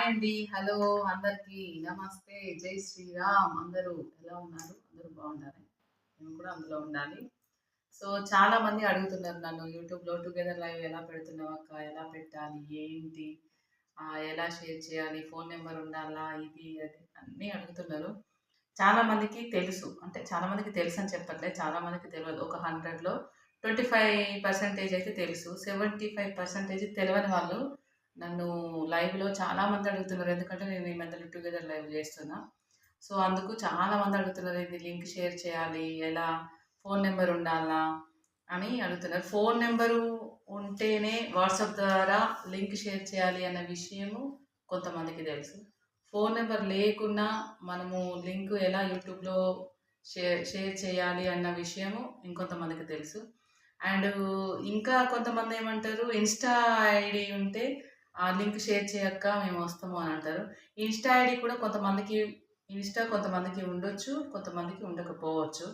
Hi అండి. Hello అందరికి నమస్తే. జై శ్రీరామ్. అందరూ ఎలా ఉన్నారు? అందరూ బాగుండాలి నేను కూడా అందులో ఉండాలి. సో చాలా మంది అడుగుతున్నారు నన్ను యూట్యూబ్లో టుగెదర్ లైవ్ ఎలా పెడుతున్నావు అక్క? ఎలా పెట్టాలి? ఏంటి? ఎలా షేర్ చేయాలి? ఫోన్ నెంబర్ ఉండాలా? ఇది అది అన్నీ అడుగుతున్నారు. చాలా మందికి తెలుసు. అంటే చాలా మందికి తెలుసు అని చెప్పట్లేదు. చాలా మందికి తెలియదు ఒక హండ్రెడ్లో ట్వంటీ ఫైవ్ పర్సెంటేజ్ అయితే తెలుసు. సెవెంటీ ఫైవ్ పర్సెంటేజ్ తెలియని వాళ్ళు నన్ను లైవ్లో చాలా మంది అడుగుతున్నారు. ఎందుకంటే నేను ఈ మధ్యలో టుగెదర్ లైవ్ చేస్తున్నా. సో అందుకు చాలా మంది అడుగుతున్నారు ఇది లింక్ షేర్ చేయాలి? ఎలా? ఫోన్ నెంబర్ ఉండాలా? అని అడుగుతున్నారు. ఫోన్ నెంబరు ఉంటేనే వాట్సాప్ ద్వారా లింక్ షేర్ చేయాలి అన్న విషయము కొంతమందికి తెలుసు. ఫోన్ నెంబర్ లేకున్నా మనము లింక్ ఎలా యూట్యూబ్లో షేర్ షేర్ చేయాలి అన్న విషయము ఇంకొంతమందికి తెలుసు. అండ్ ఇంకా కొంతమంది ఏమంటారు ఇన్స్టా ఐడి ఉంటే ఆ లింక్ షేర్ చేయక్క మేము వస్తాము అని అంటారు. ఇన్స్టా ఐడి కూడా కొంతమందికి ఇన్స్టా కొంతమందికి ఉండొచ్చు కొంతమందికి ఉండకపోవచ్చు.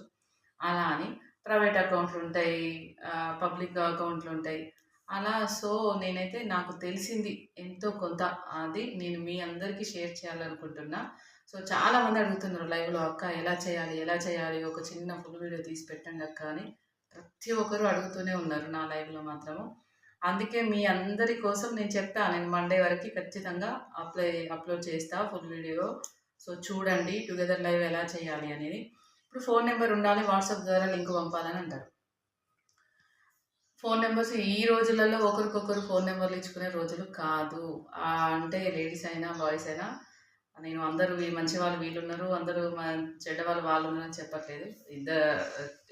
అలా అని ప్రైవేట్ అకౌంట్లు ఉంటాయి పబ్లిక్ అకౌంట్లు ఉంటాయి. అలా సో నేనైతే నాకు తెలిసింది ఎంతో కొంత అది నేను మీ అందరికీ షేర్ చేయాలనుకుంటున్నా. సో చాలా మంది అడుగుతున్నారు లైవ్లో అక్క ఎలా చేయాలి ఎలా చేయాలి? ఒక చిన్న ఫుల్ వీడియో తీసి పెట్టండి అక్క అని. ప్రతి ఒక్కరు అడుగుతూనే ఉన్నారు నా లైవ్లో మాత్రము. అందుకే మీ అందరి కోసం నేను చెప్తా నేను మండే వరకు ఖచ్చితంగా అప్లై అప్లోడ్ చేస్తా ఫుల్ వీడియో. సో చూడండి టుగెదర్ లైవ్ ఎలా చేయాలి అనేది. ఇప్పుడు ఫోన్ నెంబర్ ఉండాలి వాట్సాప్ ద్వారా లింక్ పంపాలని అంటారు. ఫోన్ నెంబర్స్ ఈ రోజులలో ఒకరికొకరు ఫోన్ నెంబర్లు ఇచ్చుకునే రోజులు కాదు. అంటే లేడీస్ అయినా బాయ్స్ అయినా నేను అందరూ వీ- మంచి వాళ్ళు వీళ్ళు ఉన్నారు అందరూ చెడ్డ వాళ్ళు వాళ్ళు ఉన్నారని చెప్పట్లేదు. ఇద్దరు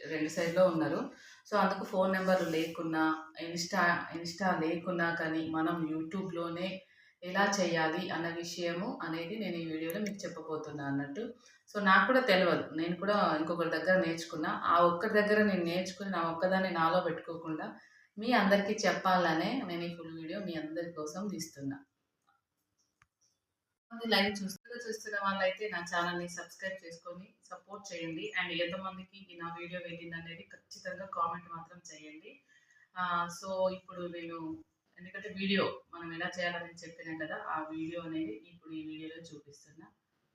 రెండు సైడ్లో ఉన్నారు. సో అందుకు ఫోన్ నెంబర్ లేకున్నా ఇన్స్టా ఇన్స్టా లేకున్నా కానీ మనం యూట్యూబ్లోనే ఎలా చేయాలి అన్న విషయము అనేది నేను ఈ వీడియోలో మీకు చెప్పబోతున్నా అన్నట్టు. సో నాకు కూడా తెలియదు నేను కూడా ఇంకొకరి దగ్గర నేర్చుకున్నా. ఆ ఒక్కరి దగ్గర నేను నేర్చుకుని నా ఒక్కదాన్ని నాలో పెట్టుకోకుండా మీ అందరికీ చెప్పాలనే నేను ఈ ఫుల్ వీడియో మీ అందరి కోసం తీస్తున్నా. లైవ్ చూస్తూ చూస్తున్న వాళ్ళైతే నా ఛానల్ని సబ్స్క్రైబ్ చేసుకొని సపోర్ట్ చేయండి. అండ్ ఎంతమందికి ఈ నా వీడియో వెళ్ళింది అనేది ఖచ్చితంగా కామెంట్ మాత్రం చేయండి. ఆ, సో ఇప్పుడు నేను ఎందుకంటే వీడియో మనం ఎలా చేయాలని చెప్పినా కదా ఆ వీడియో అనేది ఇప్పుడు ఈ వీడియోలో చూపిస్తున్నా.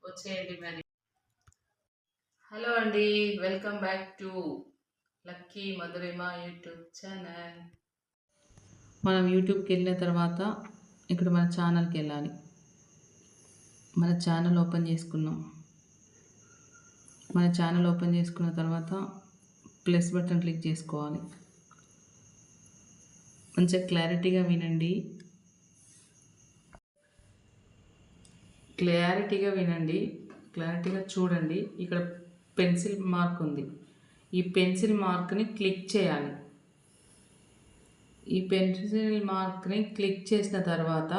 వచ్చేయండి మరి. హలో అండి welcome back to lucky Madhurima YouTube channel. మనం యూట్యూబ్కి వెళ్ళిన తర్వాత ఇక్కడ మన ఛానల్కి వెళ్ళాలి. మన ఛానల్ ఓపెన్ చేసుకున్నాం. మన ఛానల్ ఓపెన్ చేసుకున్న తర్వాత ప్లస్ బటన్ క్లిక్ చేసుకోవాలి. మంచిగా క్లారిటీగా వినండి. క్లారిటీగా వినండి. క్లారిటీగా చూడండి. ఇక్కడ పెన్సిల్ మార్క్ ఉంది. ఈ పెన్సిల్ మార్క్ని క్లిక్ చేయాలి. ఈ పెన్సిల్ మార్క్ని క్లిక్ చేసిన తర్వాత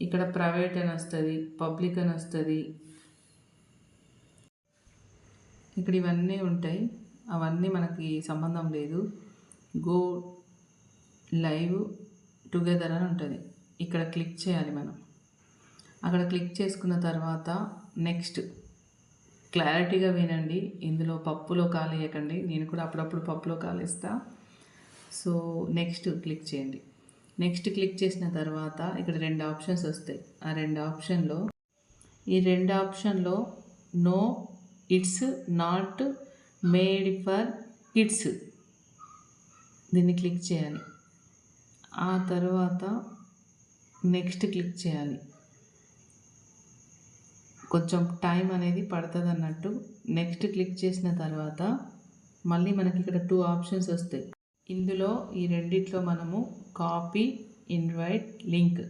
ఇక్కడ ప్రైవేట్ అని వస్తుంది పబ్లిక్ అని వస్తుంది. ఇక్కడ ఇవన్నీ ఉంటాయి. అవన్నీ మనకి సంబంధం లేదు. గో లైవ్ టుగెదర్ అని ఉంటుంది. ఇక్కడ క్లిక్ చేయాలి మనం. అక్కడ క్లిక్ చేసుకున్న తర్వాత నెక్స్ట్ క్లారిటీగా వినండి. ఇందులో పప్పులో కాలేయకండి. నేను కూడా అప్పుడప్పుడు పప్పులో కాలేస్తా. సో నెక్స్ట్ క్లిక్ చేయండి. నెక్స్ట్ క్లిక్ చేసిన తర్వాత ఇక్కడ రెండు ఆప్షన్స్ వస్తాయి. ఆ రెండు ఆప్షన్లో ఈ రెండు ఆప్షన్లో no it's not made for kids. దీన్ని క్లిక్ చేయాలి. ఆ తర్వాత నెక్స్ట్ క్లిక్ చేయాలి. కొంచెం టైం అనేది పడుతుంది అన్నట్టు నెక్స్ట్ క్లిక్ చేసిన తర్వాత మళ్ళీ మనకి ఇక్కడ టూ ఆప్షన్స్ వస్తాయి. ఇందులో ఈ రెండిట్లో మనము కాపీ ఇన్వైట్ లింక్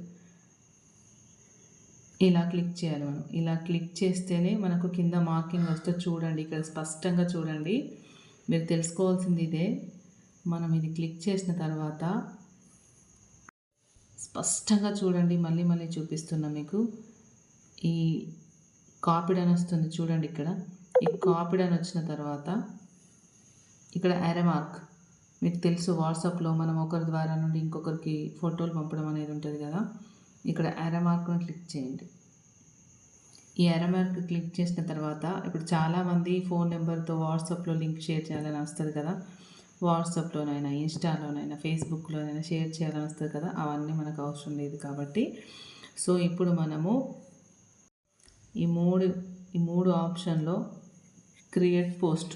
ఇలా క్లిక్ చేయాలి మనం. ఇలా క్లిక్ చేస్తేనే మనకు కింద మార్కింగ్ వస్తే చూడండి. ఇక్కడ స్పష్టంగా చూడండి. మీరు తెలుసుకోవాల్సింది ఇదే. మనం ఇది క్లిక్ చేసిన తర్వాత స్పష్టంగా చూడండి. మళ్ళీ మళ్ళీ చూపిస్తున్నా మీకు. ఈ కాపీడ్ అని వస్తుంది చూడండి ఇక్కడ. ఈ కాపీడ్ అని వచ్చిన తర్వాత ఇక్కడ ఎరమార్క్ మీకు తెలుసు వాట్సాప్లో మనం ఒకరి ద్వారా నుండి ఇంకొకరికి ఫోటోలు పంపడం అనేది ఉంటుంది కదా. ఇక్కడ మార్క్ను క్లిక్ చేయండి. ఈ మార్క్ క్లిక్ చేసిన తర్వాత ఇప్పుడు చాలామంది ఫోన్ నెంబర్తో వాట్సాప్లో లింక్ షేర్ చేయాలని వస్తుంది కదా. వాట్సాప్లోనైనా ఇన్స్టాలోనైనా ఫేస్బుక్లోనైనా షేర్ చేయాలని వస్తుంది కదా. అవన్నీ మనకు అవసరం లేదు కాబట్టి. సో ఇప్పుడు మనము ఈ మూడు ఈ మూడు ఆప్షన్లో క్రియేట్ పోస్ట్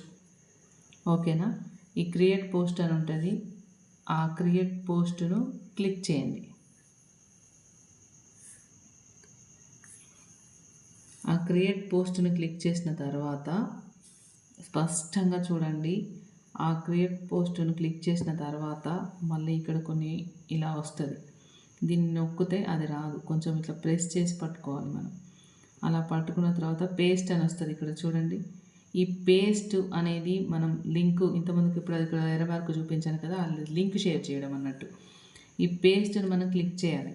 ఓకేనా? ఈ క్రియేట్ పోస్ట్ అని ఉంటుంది. ఆ క్రియేట్ పోస్ట్ను క్లిక్ చేయండి. ఆ క్రియేట్ పోస్ట్ని క్లిక్ చేసిన తర్వాత స్పష్టంగా చూడండి. ఆ క్రియేట్ పోస్ట్ను క్లిక్ చేసిన తర్వాత మళ్ళీ ఇక్కడ కొన్ని ఇలా వస్తుంది. దీన్ని నొక్కితే అది రాదు. కొంచెం ఇట్లా ప్రెస్ చేసి పట్టుకోవాలి మనం. అలా పట్టుకున్న తర్వాత పేస్ట్ అని వస్తుంది ఇక్కడ చూడండి. ఈ పేస్ట్ అనేది మనం లింక్ ఇంతమందికి ఇప్పుడు ఇక్కడ ఎర్రబార్కు చూపించాను కదా లింక్ షేర్ చేయడం అన్నట్టు. ఈ పేస్ట్ని మనం క్లిక్ చేయాలి.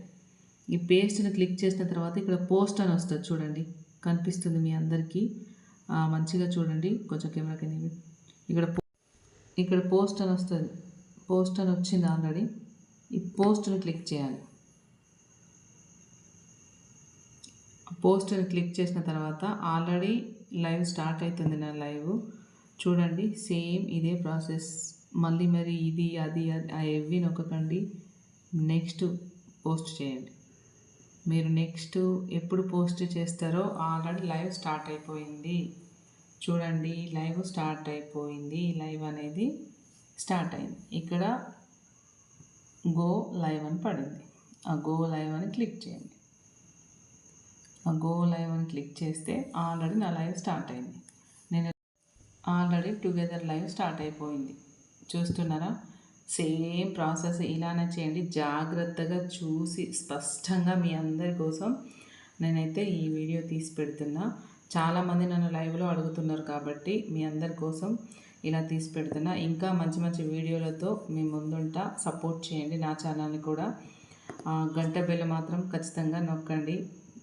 ఈ పేస్ట్ని క్లిక్ చేసిన తర్వాత ఇక్కడ పోస్ట్ అని వస్తుంది చూడండి కనిపిస్తుంది మీ అందరికీ. మంచిగా చూడండి కొంచెం కెమెరా కింద ఇక్కడ ఇక్కడ పోస్ట్ అని వస్తుంది. పోస్ట్ అని వచ్చింది ఆల్రెడీ. ఈ పోస్ట్ని క్లిక్ చేయాలి. పోస్ట్ని క్లిక్ చేసిన తర్వాత ఆల్రెడీ లైవ్ స్టార్ట్ అవుతుంది నా లైవ్. చూడండి సేమ్ ఇదే ప్రాసెస్. మళ్ళీ మరి ఇది అది ఆ ఎవ్వి నొక్కకండి. నెక్స్ట్ పోస్ట్ చేయండి. మీరు నెక్స్ట్ ఎప్పుడు పోస్ట్ చేస్తారో ఆల్రెడీ లైవ్ స్టార్ట్ అయిపోయింది. చూడండి లైవ్ స్టార్ట్ అయిపోయింది. లైవ్ అనేది స్టార్ట్ అయింది. ఇక్కడ గో లైవ్ అని పడింది. ఆ గో లైవ్ అని క్లిక్ చేయండి. ఆ గో లైవ్ అని క్లిక్ చేస్తే ఆల్రెడీ నా లైవ్ స్టార్ట్ అయింది. నేను ఆల్రెడీ టుగెదర్ లైవ్ స్టార్ట్ అయిపోయింది. చూస్తున్నారా? సేమ్ ప్రాసెస్ ఇలానే చేయండి. జాగ్రత్తగా చూసి స్పష్టంగా మీ అందరి కోసం నేనైతే ఈ వీడియో తీసి పెడుతున్నా. చాలామంది నన్ను లైవ్లో అడుగుతున్నారు కాబట్టి మీ అందరి కోసం ఇలా తీసి పెడుతున్నా. ఇంకా మంచి మంచి వీడియోలతో మీ ముందుంటా సపోర్ట్ చేయండి నా ఛానల్ని కూడా. గంట బెల్ మాత్రం ఖచ్చితంగా నొక్కండి.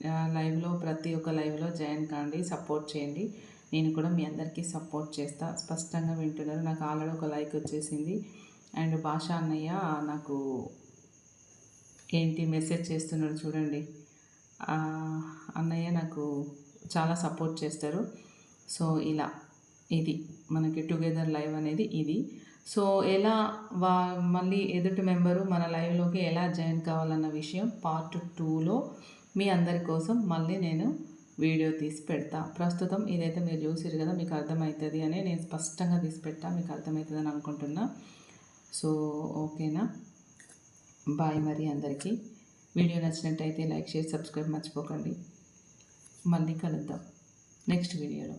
లైవ్లో ప్రతి ఒక్క లైవ్లో జాయిన్ కాండి సపోర్ట్ చేయండి. నేను కూడా మీ అందరికీ సపోర్ట్ చేస్తా. స్పష్టంగా వింటున్నారు. నాకు ఆల్రెడీ ఒక లైక్ వచ్చేసింది. అండ్ భాష అన్నయ్య నాకు ఏంటి మెసేజ్ చేస్తున్నాడు చూడండి. అన్నయ్య నాకు చాలా సపోర్ట్ చేస్తారు. సో ఇలా. ఇది. మనకి టుగెదర్ లైవ్ అనేది ఇది. సో ఎలా వా మళ్ళీ ఎదుటి మెంబరు మన లైవ్లోకి ఎలా జాయిన్ కావాలన్న విషయం పార్ట్ టూలో మీ అందరి కోసం మళ్ళీ నేను వీడియో తీసి పెడతా. ప్రస్తుతం ఇదైతే మీరు చూసారు కదా మీకు అర్థమవుతుంది అని నేను స్పష్టంగా తీసి పెట్టా మీకు అర్థమవుతుందని అనుకుంటున్నా. సో ఓకేనా? బాయ్ మరి అందరికీ. వీడియో నచ్చినట్టయితే లైక్ షేర్ సబ్స్క్రైబ్ మర్చిపోకండి. మళ్ళీ కలుద్దాం. నెక్స్ట్ వీడియోలో.